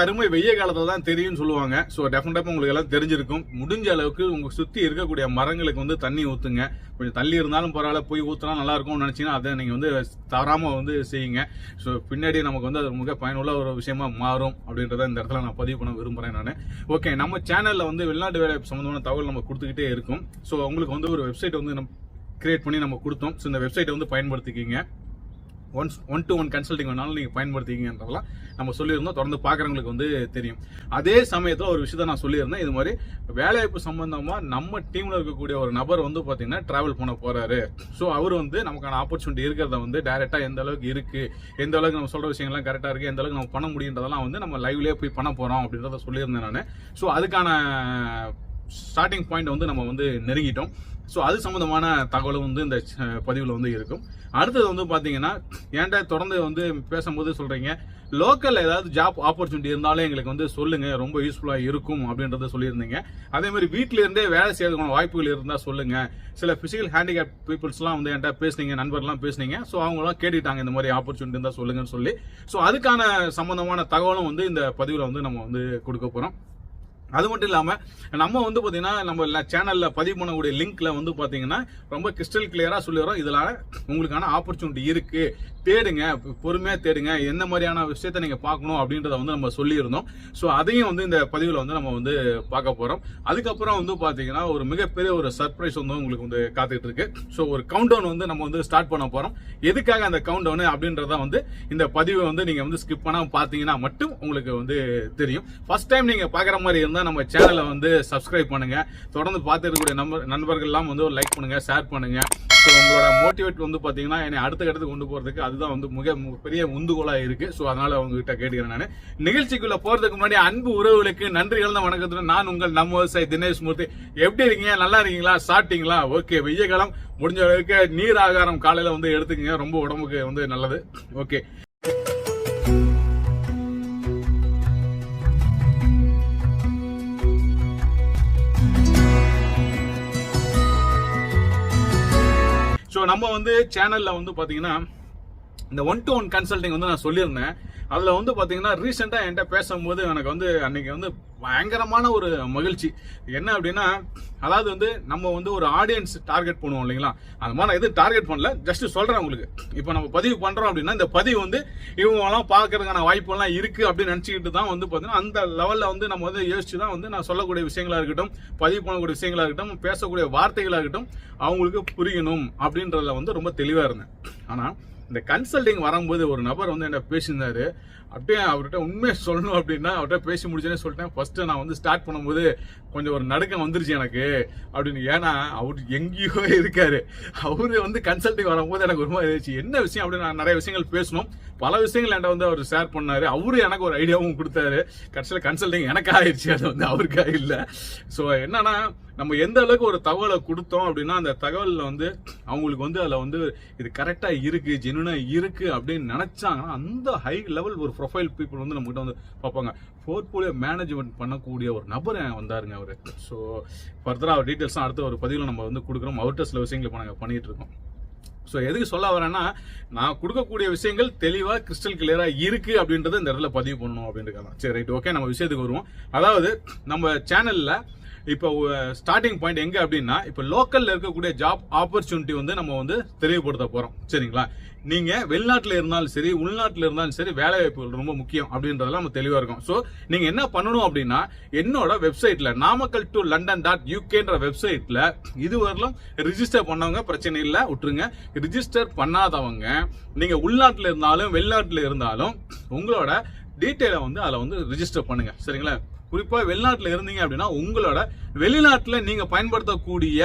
அருமை வெய்ய காலத்தில் தான் தெரியும்னு சொல்லுவாங்க. ஸோ டெஃபினட்டாக உங்களுக்கு எல்லாம் தெரிஞ்சிருக்கும். முடிஞ்ச அளவுக்கு உங்கள் சுற்றி இருக்கக்கூடிய மரங்களுக்கு வந்து தண்ணி ஊற்றுங்க கொஞ்சம் தள்ளி இருந்தாலும் பரவாயில்ல போய் ஊற்றினா நல்லா இருக்கும்னு அதை நீங்கள் வந்து தவறாமல் வந்து செய்யுங்க. ஸோ பின்னாடி நமக்கு வந்து அது மிக பயனுள்ள ஒரு விஷயமா மாறும் அப்படின்றத இந்த இடத்துல நான் பதிவு பண்ண விரும்புகிறேன் நான். ஓகே நம்ம சேனலில் வந்து வெளிநாட்டு வேலை சம்மந்தமான தகவல் நம்ம கொடுத்துக்கிட்டே இருக்கும். ஸோ உங்களுக்கு வந்து ஒரு வெப்சைட் வந்து நம்ம கிரியேட் பண்ணி நம்ம கொடுத்தோம். ஸோ இந்த வெப்சைட்டை வந்து பயன்படுத்திக்கிங்க. Once one to one consulting வேணாலும் நீங்கள் பயன்படுத்திக்கிங்கன்றதெல்லாம் நம்ம சொல்லியிருந்தோம். தொடர்ந்து பார்க்குறவங்களுக்கு வந்து தெரியும். அதே சமயத்தில் ஒரு விஷயத்த நான் சொல்லியிருந்தேன். இது மாதிரி வேலைவாய்ப்பு சம்பந்தமாக நம்ம டீமில் இருக்கக்கூடிய ஒரு நபர் வந்து பார்த்தீங்கன்னா ட்ராவல் பண்ண போகிறாரு ஸோ அவர் வந்து நமக்கான ஆப்பர்ச்சுனிட்டி இருக்கிறத வந்து டைரெக்டாக எந்த அளவுக்கு இருக்குது எந்த அளவுக்கு நம்ம சொல்கிற விஷயங்கள்லாம் கரெக்டாக இருக்குது எந்த அளவுக்கு நம்ம பண்ண முடியுன்றதெல்லாம் வந்து நம்ம லைவ்லேயே போய் பண்ண போகிறோம் அப்படின்றத சொல்லியிருந்தேன் நான். ஸோ அதுக்கான ஸ்டார்டிங் பாயிண்ட் வந்து நம்ம வந்து நெருங்கிட்டோம். ஸோ அது சம்மந்தமான தகவலும் வந்து இந்த பதிவில் வந்து இருக்கும். அடுத்தது வந்து பார்த்தீங்கன்னா ஏன்டா தொடர்ந்து வந்து பேசும்போது சொல்கிறீங்க லோக்கல் ஏதாவது ஜாப் ஆப்பர்ச்சுனிட்டி இருந்தாலும் எங்களுக்கு வந்து சொல்லுங்கள் ரொம்ப யூஸ்ஃபுல்லாக இருக்கும் அப்படின்றத சொல்லியிருந்தீங்க. அதே மாதிரி இருந்தே வேலை செய்யறதுக்கான வாய்ப்புகள் இருந்தால் சொல்லுங்கள் சில ஃபிசிக்கல் ஹேண்டிகேப் பீப்புள்ஸ்லாம் வந்து என்கிட்ட பேசுனீங்க நண்பர்லாம் பேசுனீங்க. ஸோ அவங்களாம் கேட்டுட்டாங்க இந்த மாதிரி ஆப்பர்ச்சுனிட்டி இருந்தால் சொல்லுங்கன்னு சொல்லி. ஸோ அதுக்கான சம்மந்தமான தகவலும் வந்து இந்த பதிவில் வந்து நம்ம வந்து கொடுக்க போகிறோம் அது மட்டும் இல்லாமல் நம்ம வந்து பார்த்தீங்கன்னா நம்ம சேனலில் பதிவு பண்ணக்கூடிய லிங்க்ல வந்து பார்த்தீங்கன்னா ரொம்ப கிறிஸ்டல் கிளியராக சொல்லிடுறோம். இதுல உங்களுக்கான ஆப்பர்ச்சுனிட்டி இருக்கு. தேடுங்க பொறுமையாக தேடுங்க. எந்த மாதிரியான விஷயத்த நீங்கள் பார்க்கணும் அப்படின்றத வந்து நம்ம சொல்லியிருந்தோம். ஸோ அதையும் வந்து இந்த பதிவில் வந்து நம்ம வந்து பார்க்க போகிறோம் அதுக்கப்புறம் வந்து பார்த்தீங்கன்னா ஒரு மிகப்பெரிய ஒரு சர்ப்ரைஸ் வந்து உங்களுக்கு வந்து காத்துக்கிட்டு இருக்கு. ஸோ ஒரு கவுண்ட் டவுன் வந்து நம்ம வந்து ஸ்டார்ட் பண்ண போகிறோம் எதுக்காக அந்த கவுண்ட் டவுன் அப்படின்றத வந்து இந்த பதிவை வந்து நீங்கள் வந்து ஸ்கிப் பண்ணாமல் பார்த்தீங்கன்னா மட்டும் உங்களுக்கு வந்து தெரியும். ஃபர்ஸ்ட் டைம் நீங்கள் பார்க்குற மாதிரி இருந்தால் நம்ம சேனலை வந்து சப்ஸ்கிரைப் பண்ணுங்க. தொடர்ந்து பார்த்துட்டு இருக்கக்கூடிய நண்பர்கள்லாம் வந்து ஒரு லைக் பண்ணுங்க ஷேர் பண்ணுங்க. ஸோ உங்களோட மோட்டிவேட் வந்து பார்த்தீங்கன்னா என்னை அடுத்த கட்டத்துக்கு கொண்டு போகிறதுக்கு அதுதான் வந்து மிக பெரிய உந்துகோலாக இருக்கு. ஸோ அதனால உங்ககிட்ட கேட்டுக்கிறேன் நான். நிகழ்ச்சிக்குள்ள போகிறதுக்கு முன்னாடி அன்பு உறவுகளுக்கு நன்றி கலந்த வணக்கத்துடன் நான் உங்கள் நம்ம விவசாயி தினேஷ் மூர்த்தி. எப்படி இருக்கீங்க? நல்லா இருக்கீங்களா? சாப்பிட்டீங்களா? ஓகே வெய்ய காலம் முடிஞ்ச அளவுக்கு நீர் ஆகாரம் காலையில் வந்து எடுத்துக்கங்க. ரொம்ப உடம்புக்கு வந்து நல்லது. ஓகே நம்ம வந்து சேனலில் வந்து பார்த்தீங்கன்னா இந்த ஒன் டு ஒன் கன்சல்டிங் வந்து நான் சொல்லியிருந்தேன். அதில் வந்து பார்த்தீங்கன்னா ரீசெண்டாக என்கிட்ட பேசும்போது எனக்கு வந்து அன்னைக்கு வந்து பயங்கரமான ஒரு மகிழ்ச்சி. என்ன அப்படின்னா அதாவது வந்து நம்ம வந்து ஒரு ஆடியன்ஸ் டார்கெட் பண்ணுவோம் இல்லைங்களா? அந்த மாதிரி நான் எதுவும் டார்கெட் பண்ணல. ஜஸ்ட் சொல்றேன் உங்களுக்கு. இப்போ நம்ம பதிவு பண்றோம் அப்படின்னா இந்த பதிவு வந்து இவங்கெல்லாம் பார்க்கறதுக்கான வாய்ப்பெல்லாம் இருக்கு அப்படின்னு நினச்சிக்கிட்டு தான் வந்து பார்த்தீங்கன்னா அந்த லெவலில் வந்து நம்ம வந்து யோசிச்சு தான் வந்து நான் சொல்லக்கூடிய விஷயங்களா இருக்கட்டும் பதிவு பண்ணக்கூடிய விஷயங்களா இருக்கட்டும் பேசக்கூடிய வார்த்தைகளாக இருக்கட்டும் அவங்களுக்கு புரியணும் அப்படின்றதுல வந்து ரொம்ப தெளிவாக இருந்தேன். ஆனால் இந்த கன்சல்டிங் வரும்போது ஒரு நபர் வந்து என்ன பேசியிருந்தாரு. அப்படியே அவர்கிட்ட உண்மையை சொல்லணும் அப்படின்னா அவர்கிட்ட பேசி முடிச்சேனே சொல்லிட்டேன். ஃபர்ஸ்ட் நான் வந்து ஸ்டார்ட் பண்ணும்போது கொஞ்சம் ஒரு நடுக்கம் வந்துருச்சு எனக்கு. அப்படின்னு ஏன்னா அவர் எங்கேயோ இருக்காரு. அவரு வந்து கன்சல்டிங் வரும்போது எனக்கு ஒரு மாதிரி இருந்துச்சு. என்ன விஷயம் அப்படின்னு நான் நிறைய விஷயங்கள் பேசணும். பல விஷயங்கள் என்கிட்ட வந்து அவர் ஷேர் பண்ணாரு. அவரு எனக்கு ஒரு ஐடியாவும் கொடுத்தாரு. கடைசியில் கன்சல்டிங் எனக்கு ஆயிடுச்சு. அது வந்து அவருக்காக இல்லை. ஸோ என்னன்னா நம்ம எந்த அளவுக்கு ஒரு தகவலை கொடுத்தோம் அப்படின்னா அந்த தகவலில் வந்து அவங்களுக்கு வந்து அதில் வந்து இது கரெக்டாக இருக்குது ஜெனுனாக இருக்கு அப்படின்னு நினச்சாங்கன்னா அந்த ஹை லெவல் ஒரு ப்ரொஃபைல் பீப்புள் வந்து நம்மகிட்ட வந்து பார்ப்பாங்க. போர்ட்போலியோ மேனேஜ்மெண்ட் பண்ணக்கூடிய ஒரு நபர் வந்தாருங்க அவர். ஸோ ஃபர்தராக அவர் டீட்டெயில்ஸ் அடுத்த ஒரு பதிவில் நம்ம வந்து கொடுக்குறோம். அவர்கிட்ட சில விஷயங்களை இப்போ நாங்கள் பண்ணிட்டு இருக்கோம். ஸோ எதுக்கு சொல்ல வரேன்னா நான் கொடுக்கக்கூடிய விஷயங்கள் தெளிவாக கிறிஸ்டல் கிளியராக இருக்கு அப்படின்றத இந்த இடத்துல பதிவு பண்ணணும் அப்படின்றதுக்காக தான். சரி ரைட் ஓகே நம்ம விஷயத்துக்கு வருவோம். அதாவது நம்ம சேனலில் இப்போ ஸ்டார்டிங் பாயிண்ட் எங்கே அப்படின்னா இப்போ லோக்கலில் இருக்கக்கூடிய ஜாப் ஆப்பர்ச்சுனிட்டி வந்து நம்ம வந்து தெளிவுபடுத்த போகிறோம் சரிங்களா? நீங்க வெளிநாட்டுல இருந்தாலும் சரி உள்நாட்டுல இருந்தாலும் சரி வேலை வாய்ப்புகள் ரொம்ப முக்கியம் அப்படின்றதெல்லாம் நம்ம தெளிவா இருக்கும். ஸோ நீங்க என்ன பண்ணணும் அப்படின்னா என்னோட வெப்சைட்ல நாமக்கல் டு லண்டன் டாட் யூகேன்ற வெப்சைட்ல இதுவரையிலும் ரிஜிஸ்டர் பண்ணவங்க பிரச்சனை இல்லை விட்டுருங்க. ரிஜிஸ்டர் பண்ணாதவங்க நீங்க உள்நாட்டுல இருந்தாலும் வெளிநாட்டுல இருந்தாலும் உங்களோட டீட்டெயிலை வந்து அதில் வந்து ரிஜிஸ்டர் பண்ணுங்க. சரிங்களா? குறிப்பாக வெளிநாட்டில் இருந்தீங்க அப்படின்னா உங்களோட வெளிநாட்டில் நீங்கள் பயன்படுத்தக்கூடிய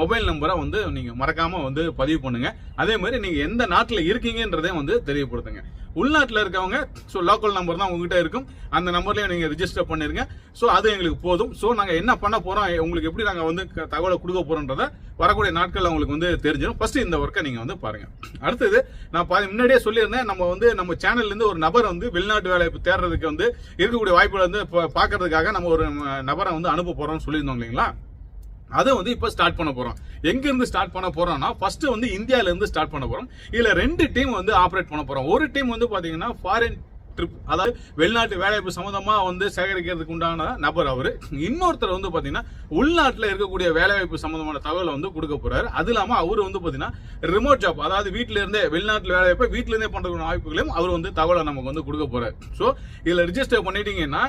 மொபைல் நம்பரை வந்து நீங்கள் மறக்காமல் வந்து பதிவு பண்ணுங்க. அதே மாதிரி நீங்கள் எந்த நாட்டில் இருக்கீங்கன்றதையும் வந்து தெரியப்படுத்துங்க. உள்நாட்டில் இருக்கவங்க ஸோ லோக்கல் நம்பர் தான் உங்ககிட்ட இருக்கும். அந்த நம்பர்லயும் நீங்கள் ரிஜிஸ்டர் பண்ணிருங்க. ஸோ அது எங்களுக்கு போதும். ஸோ நாங்கள் என்ன பண்ண போகிறோம் உங்களுக்கு எப்படி நாங்கள் வந்து க- தகவலை கொடுக்க போறோன்றத வரக்கூடிய நாட்களில் உங்களுக்கு வந்து தெரிஞ்சிடும் ஃபஸ்ட்டு இந்த ஒர்க்கை நீங்கள் வந்து பாருங்கள் அடுத்தது நான் முன்னாடியே சொல்லியிருந்தேன் நம்ம வந்து நம்ம சேனல்ல இருந்து ஒரு நபர் வந்து வெளிநாட்டு வேலை தேடுறதுக்கு வந்து இருக்கக்கூடிய வாய்ப்புகளை வந்து பா- பார்க்கறதுக்காக நம்ம ஒரு நபரை வந்து அனுப்ப போறோம்னு சொல்லியிருந்தோம் இல்லைங்களா? அதை வந்து இப்போ ஸ்டார்ட் பண்ண போறோம். எங்க இருந்து ஸ்டார்ட் பண்ண போறோம்னா ஃபர்ஸ்ட் வந்து இந்தியால இருந்து ஸ்டார்ட் பண்ண போறோம். இதுல ரெண்டு டீம் வந்து ஆப்ரேட் பண்ண போறோம். ஒரு டீம் வந்து பாத்தீங்கன்னா ஃபாரின் ட்ரிப் அதாவது வெளிநாட்டு வேலைவாய்ப்பு சம்மந்தமாக வந்து சேகரிக்கிறதுக்கு உண்டான நபர் அவர். இன்னொருத்தர் வந்து பார்த்தீங்கன்னா உள்நாட்டில் இருக்கக்கூடிய வேலைவாய்ப்பு சம்மந்தமான தகவலை வந்து கொடுக்க போறாரு. அது இல்லாமல் அவர் வந்து பார்த்தீங்கன்னா ரிமோட் ஜாப் அதாவது வீட்ல இருந்தே வெளிநாட்டுல வேலைவாய்ப்பை வீட்ல இருந்தே வாய்ப்புகளையும் அவர் வந்து தகவலை நமக்கு வந்து கொடுக்க போறாரு. ஸோ இதில் ரிஜிஸ்டர் பண்ணிட்டீங்கன்னா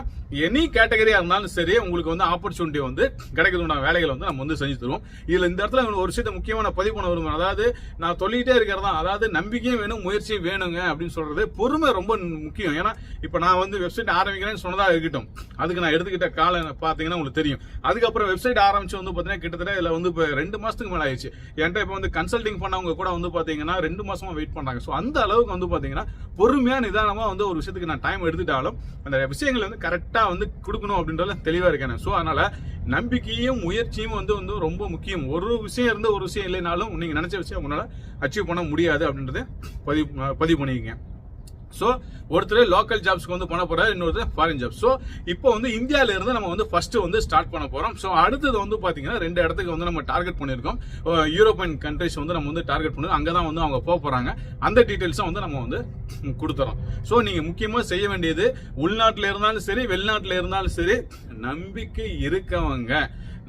எனி கேட்டகரியாக இருந்தாலும் சரி உங்களுக்கு வந்து ஆப்பர்ச்சுனிட்டி வந்து கிடைக்கிறதுக்கான வேலைகளை வந்து நம்ம வந்து செஞ்சு தருவோம். இதில் இந்த இடத்துல ஒரு விஷயத்தை முக்கியமான பதிவு பண்ண விரும்புறேன். அதாவது நான் சொல்லிக்கிட்டே இருக்கிறதா அதாவது நம்பிக்கையும் வேணும் முயற்சியும் வேணுங்க அப்படின்னு சொல்றது பொறுமை ரொம்ப முக்கியம். ஏன்னா இப்போ நான் வந்து வெப்சைட் ஆரம்பிக்கிறேன்னு சொன்னதாக இருக்கட்டும். அதுக்கு நான் எடுத்துக்கிட்ட காலம் பார்த்தீங்கன்னா உங்களுக்கு தெரியும். அதுக்கப்புறம் வெப்சைட் ஆரம்பிச்சு வந்து பார்த்தீங்கன்னா கிட்டத்தட்ட இதில் வந்து இப்போ ரெண்டு மாதத்துக்கு மேலே ஆயிடுச்சு. என்கிட்ட இப்போ வந்து கன்சல்டிங் பண்ணவங்க கூட வந்து பார்த்தீங்கன்னா ரெண்டு மாதமாக வெயிட் பண்ணுறாங்க ஸோ அந்த அளவுக்கு வந்து பார்த்தீங்கன்னா பொறுமையாக நிதானமாக வந்து ஒரு விஷயத்துக்கு நான் டைம் எடுத்துட்டாலும் அந்த விஷயங்களை வந்து கரெக்டாக வந்து கொடுக்கணும் அப்படின்றதுல தெளிவாக இருக்கேன். ஸோ அதனால் நம்பிக்கையும் முயற்சியும் வந்து வந்து ரொம்ப முக்கியம். ஒரு விஷயம் இருந்து ஒரு விஷயம் இல்லைனாலும் நீங்கள் நினச்ச விஷயம் உங்களால் அச்சீவ் பண்ண முடியாது அப்படின்றத பதிவு பதிவு பண்ணிக்கங்க. ஸோ ஒருத்தர் லோக்கல் ஜாப்ஸ்க்கு வந்து பண்ண போறாரு இன்னொருத்தர் ஃபாரின் ஜாப் ஸோ இப்போ வந்து இந்தியாவிலேருந்து நம்ம வந்து ஃபர்ஸ்ட் வந்து ஸ்டார்ட் பண்ண போறோம். ஸோ அடுத்தது வந்து பார்த்தீங்கன்னா ரெண்டு இடத்துக்கு வந்து நம்ம டார்கெட் பண்ணியிருக்கோம். யூரோப்பியன் கண்ட்ரிஸ் வந்து நம்ம வந்து டார்கெட் பண்ணி அங்கே தான் வந்து அவங்க போக போறாங்க. அந்த டீட்டெயில்ஸும் வந்து நம்ம வந்து கொடுத்துறோம். ஸோ நீங்கள் முக்கியமாக செய்ய வேண்டியது உள்நாட்டில் இருந்தாலும் சரி வெளிநாட்டில் இருந்தாலும் சரி நம்பிக்கை இருக்கவங்க.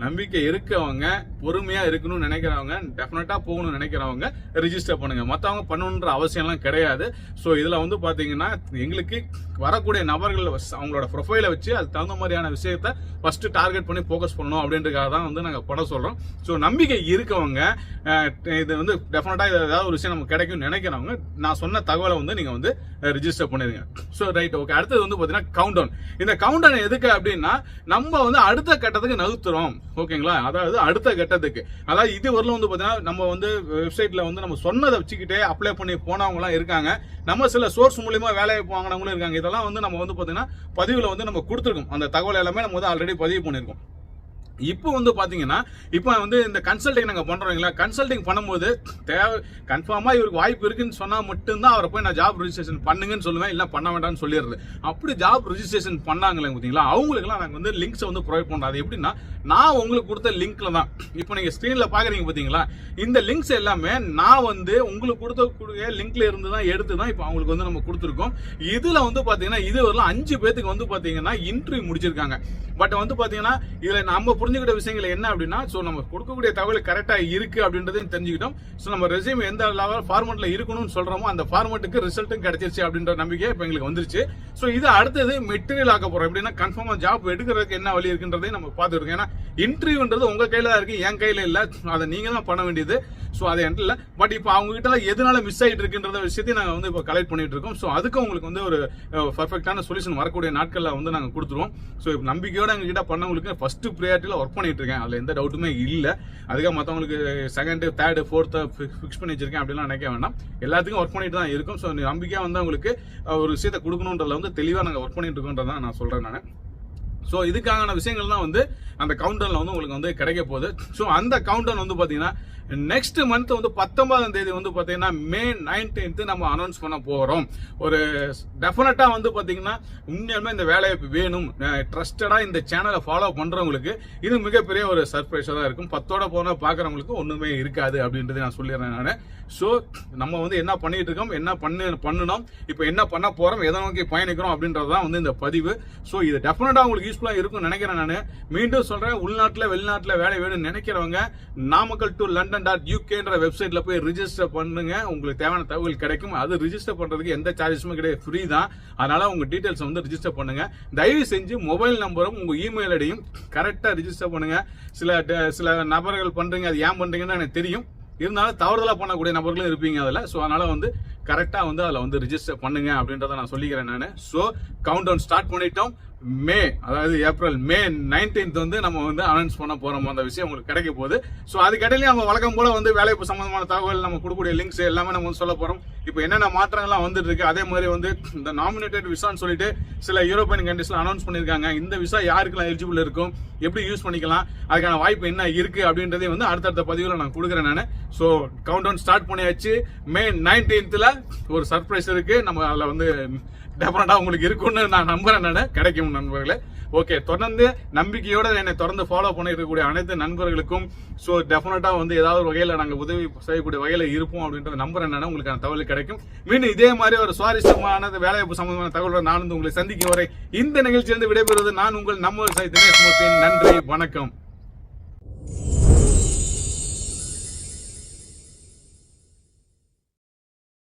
நம்பிக்கை இருக்கவங்க பொறுமையா இருக்கணும்னு நினைக்கிறவங்க டெஃபினட்டா போகணும்னு நினைக்கிறவங்க ரிஜிஸ்டர் பண்ணுங்க. மத்தவங்க பண்ணணுன்ற அவசியம்லாம் கிடையாது. ஸோ இதுல வந்து பாத்தீங்கன்னா எங்களுக்கு வரக்கூடிய நபர்கள் அவங்களோட ப்ரொஃபைலை வச்சு அதுக்கு தகுந்த மாதிரியான விஷயத்த ஃபர்ஸ்ட் டார்கெட் பண்ணி ஃபோக்கஸ் பண்ணணும் அப்படின்றதுக்காக தான் வந்து நாங்க பண்ண சொல்றோம். ஸோ நம்பிக்கை இருக்கவங்க இது வந்து டெஃபினட்டா ஏதாவது ஒரு விஷயம் நமக்கு கிடைக்கும்னு நினைக்கிறவங்க நான் சொன்ன தகவலை வந்து நீங்க வந்து ரிஜிஸ்டர் பண்ணிருங்க. ஸோ ரைட் ஓகே அடுத்தது வந்து பாத்தீங்கன்னா கவுண்ட் டவுன் இந்த கவுண்ட் டவுன் எதுக்கு அப்படின்னா நம்ம வந்து அடுத்த கட்டத்துக்கு நகர்த்துறோம். ஓகேங்களா? அதாவது அடுத்த கட்டத்துக்கு. அதாவது இது வரல வந்து பார்த்தீங்கன்னா நம்ம வந்து வெப்சைட்ல வந்து நம்ம சொன்னதை வச்சுக்கிட்டே அப்ளை பண்ணி போனவங்களாம் இருக்காங்க. நம்ம சில சோர்ஸ் மூலியமா வேலை வாங்கினவங்களும் இருக்காங்க. இதெல்லாம் வந்து நம்ம வந்து பார்த்தீங்கன்னா பதிவில் வந்து நம்ம கொடுத்துருக்கோம். அந்த தகவல் எல்லாமே நம்ம வந்து ஆல்ரெடி பதிவு பண்ணியிருக்கோம் இப்போ வந்து பார்த்தீங்கன்னா இப்போ வந்து இந்த கன்சல்டிங் நாங்கள் பண்றோங்களா கன்சல்டிங் பண்ணும்போது தேவை கன்ஃபார்மாக இவருக்கு வாய்ப்பு இருக்குன்னு சொன்னால் மட்டும்தான் அவரை போய் நான் ஜாப் ரிஜிஸ்ட்ரேஷன் பண்ணுங்கன்னு சொல்லுவேன் இல்லை பண்ண வேண்டாம்னு சொல்லிடுறது. அப்படி ஜாப் ரிஜிஸ்ட்ரேஷன் பண்ணாங்களே பார்த்தீங்களா? அவங்களுக்குலாம் நாங்கள் வந்து லிங்க்ஸை வந்து ப்ரொவைட் பண்ணுறோம் அது எப்படின்னா நான் உங்களுக்கு கொடுத்த லிங்க்ல தான். இப்போ நீங்கள் ஸ்க்ரீனில் பார்க்குறீங்க பார்த்தீங்களா? இந்த லிங்க்ஸ் எல்லாமே நான் வந்து உங்களுக்கு கொடுத்த லிங்க்ல இருந்து தான் எடுத்து தான் இப்போ அவங்களுக்கு வந்து நம்ம கொடுத்துருக்கோம். இதில் வந்து பார்த்தீங்கன்னா இது வரலாம் அஞ்சு பேத்துக்கு வந்து பார்த்தீங்கன்னா இன்டர்வியூ முடிச்சிருக்காங்க. பட் வந்து பார்த்தீங்கன்னா இதில் நம்ம புரிஞ்சுக்கிட்ட விஷயங்கள் என்ன அப்படின்னா ஸோ நம்ம கொடுக்கக்கூடிய தகவல் கரெக்டாக இருக்கு அப்படின்றதையும் தெரிஞ்சுக்கிட்டோம். ஸோ நம்ம ரெசியூம் எந்த லெவல் ஃபார்மெட்ல இருக்கணும்னு சொல்றோமோ அந்த ஃபார்மெட்டுக்கு ரிசல்ட்டும் கிடைச்சிருச்சு அப்படின்ற நம்பிக்கை இப்போ எங்களுக்கு வந்துருச்சு. ஸோ இது அடுத்தது மெட்டீரியல் ஆக்க போறோம். எப்படின்னா கன்ஃபார்மாக ஜாப் எடுக்கிறதுக்கு என்ன வழி இருக்குன்றதையும் நம்ம பார்த்துருக்கோம் ஏன்னா இன்டர்வியூன்றது உங்க கையில தான் இருக்கு என் கையில இல்லை. அதை நீங்க தான் பண்ண வேண்டியது. ஸோ அது என்கிட்ட பட் இப்போ அவங்ககிட்ட எதனால மிஸ் ஆகிட்டு இருக்குன்ற விஷயத்தையும் நாங்கள் வந்து இப்போ கலெக்ட் பண்ணிட்டு இருக்கோம். ஸோ அதுக்கு உங்களுக்கு வந்து ஒரு பர்ஃபெக்டான சொல்யூஷன் வரக்கூடிய நாட்களில் வந்து நாங்கள் கொடுத்துருவோம். ஸோ இப்போ நம்பிக்கையோட எங்க பண்ணவங்களுக்கு ஃபர்ஸ்ட் ப்ரியாரிட்டியில ஒர்க் பண்ணிட்டு இருக்கேன். அதில் எந்த டவுட்டுமே இல்லை. அதுக்காக மற்றவங்களுக்கு செகண்டு தேர்டு ஃபோர்த்து ஃபிக்ஸ் பண்ணி வச்சிருக்கேன் அப்படிலாம் நினைக்க வேண்டாம் எல்லாத்துக்கும் ஒர்க் பண்ணிட்டு தான் இருக்கும். ஸோ நம்பிக்கையாக வந்து அவங்களுக்கு ஒரு விஷயத்தை கொடுக்கணுன்றதுல வந்து தெளிவாக நாங்கள் ஒர்க் பண்ணிட்டு இருக்கோன்றதான் நான் சொல்கிறேன் நான். ஸோ இதுக்கான விஷயங்கள் தான் வந்து அந்த கவுண்டனில் வந்து உங்களுக்கு வந்து கிடைக்க போகுது. ஸோ அந்த கவுண்டர் வந்து பார்த்தீங்கன்னா நெக்ஸ்ட் மந்த் வந்து பத்தொன்பதாம் தேதி வந்து பார்த்தீங்கன்னா மே நைன்டீன்த் நம்ம அனௌன்ஸ் பண்ண போகிறோம் ஒரு டெஃபினட்டாக வந்து பார்த்தீங்கன்னா உண்மையாலுமே இந்த வேலையை வேணும். ட்ரஸ்டடாக இந்த சேனலை ஃபாலோ பண்ணுறவங்களுக்கு இது மிகப்பெரிய ஒரு சர்ப்ரைஸாக தான் இருக்கும். பத்தோட போனால் பார்க்குறவங்களுக்கு ஒன்றுமே இருக்காது அப்படின்றத நான் சொல்லிடுறேன் நான். ஸோ நம்ம வந்து என்ன பண்ணிட்டு இருக்கோம்? என்ன பண்ணு பண்ணணும் இப்போ என்ன பண்ண போகிறோம் எதை நோக்கி பயணிக்கிறோம் அப்படின்றது தான் வந்து இந்த பதிவு. ஸோ இது டெஃபினட்டாக உங்களுக்கு யூஸ்ஃபுல்லாக இருக்கும்னு நினைக்கிறேன் நான். மீண்டும் சொல்கிறேன் உள்நாட்டில் வெளிநாட்டில் வேலை வேணும்னு நினைக்கிறவங்க நாமக்கல் டு லண்டன் டாட் யூகேன்ற வெப்சைட்டில் போய் ரிஜிஸ்டர் பண்ணுங்க. உங்களுக்கு தேவையான தகவல் கிடைக்கும். அது ரிஜிஸ்டர் பண்ணுறதுக்கு எந்த சார்ஜஸுமே கிடையாது. ஃப்ரீ தான். அதனால் உங்கள் டீட்டெயில்ஸ் வந்து ரிஜிஸ்டர் பண்ணுங்க. தயவு செஞ்சு மொபைல் நம்பரும் உங்கள் இமெயில் ஐடியும் கரெக்டாக ரிஜிஸ்டர் பண்ணுங்க. சில சில நபர்கள் பண்ணுறீங்க அது ஏன் பண்ணுறீங்கன்னு எனக்கு தெரியும். இருந்தாலும் தவறுதலாக பண்ணக்கூடிய நபர்களும் இருப்பீங்க அதில். ஸோ அதனால் வந்து கரெக்டாக வந்து அதில் வந்து ரிஜிஸ்டர் பண்ணுங்க அப்படின்றத நான் சொல்லிக்கிறேன் நான். ஸோ கவுண்ட் டவுன் ஸ்டார்ட் பண்ணிட்டோம். மே அதாவது ஏப்ரல் மே 19th வந்து நம்ம வந்து அனௌன்ஸ் பண்ண போறோம். அந்த விஷயம் உங்களுக்கு கிடைக்க போகுது. ஸோ அதுக்கடையில நம்ம வழக்கம் போல வந்து வேலைப்பு சம்பந்தமான தகவல் நம்ம கொடுக்கக்கூடிய லிங்க்ஸ் எல்லாமே நம்ம வந்து சொல்ல போறோம். இப்போ என்னென்ன மாற்றங்கள்லாம் வந்துட்டு இருக்கு அதே மாதிரி வந்து இந்த நாமினேட்டட் விசான்னு சொல்லிட்டு சில யூரோப்பியன் கண்ட்ரீஸ்ல அனௌன்ஸ் பண்ணியிருக்காங்க. இந்த விசா யாருக்கெல்லாம் எலிஜிபிள் இருக்கும் எப்படி யூஸ் பண்ணிக்கலாம் அதுக்கான வாய்ப்பு என்ன இருக்கு அப்படின்றதே வந்து அடுத்தடுத்த பதிவில் நான் கொடுக்குறேன் நான். ஸோ கவுண்ட் டவுன் ஸ்டார்ட் பண்ணியாச்சு. மே நைன்டீன்த்ல ஒரு சர்ப்ரைஸ் இருக்கு. நம்ம அதில் வந்து டெஃபினட்டா உங்களுக்கு இருக்கும்னு நான் நம்புறேன் நான் கிடைக்கும் நண்பர்களே. ஓகே தொடர்ந்து நம்பிக்கையோட என்னை தொடர்ந்து ஃபாலோ பண்ணிருக்கக்கூடிய அனைத்து நண்பர்களுக்கும் ஸோ டெஃபினட்டா வந்து ஏதாவது ஒரு வகையில நாங்கள் உதவி செய்யக்கூடிய வகையில இருப்போம் அப்படின்றத நம்பர் என்னன்னா உங்களுக்கு அந்த தகவல் கிடைக்கும். மீண்டும் இதே மாதிரி ஒரு சுவாரஸ்யமான வேலைவாய்ப்பு சம்பந்தமான தகவலோட நான் வந்து உங்களை சந்திக்கும் வரை இந்த நிகழ்ச்சியிலிருந்து விடைபெறுவது நான் உங்கள் நம்ம தினேஷ் மூர்த்தியின் நன்றி வணக்கம்.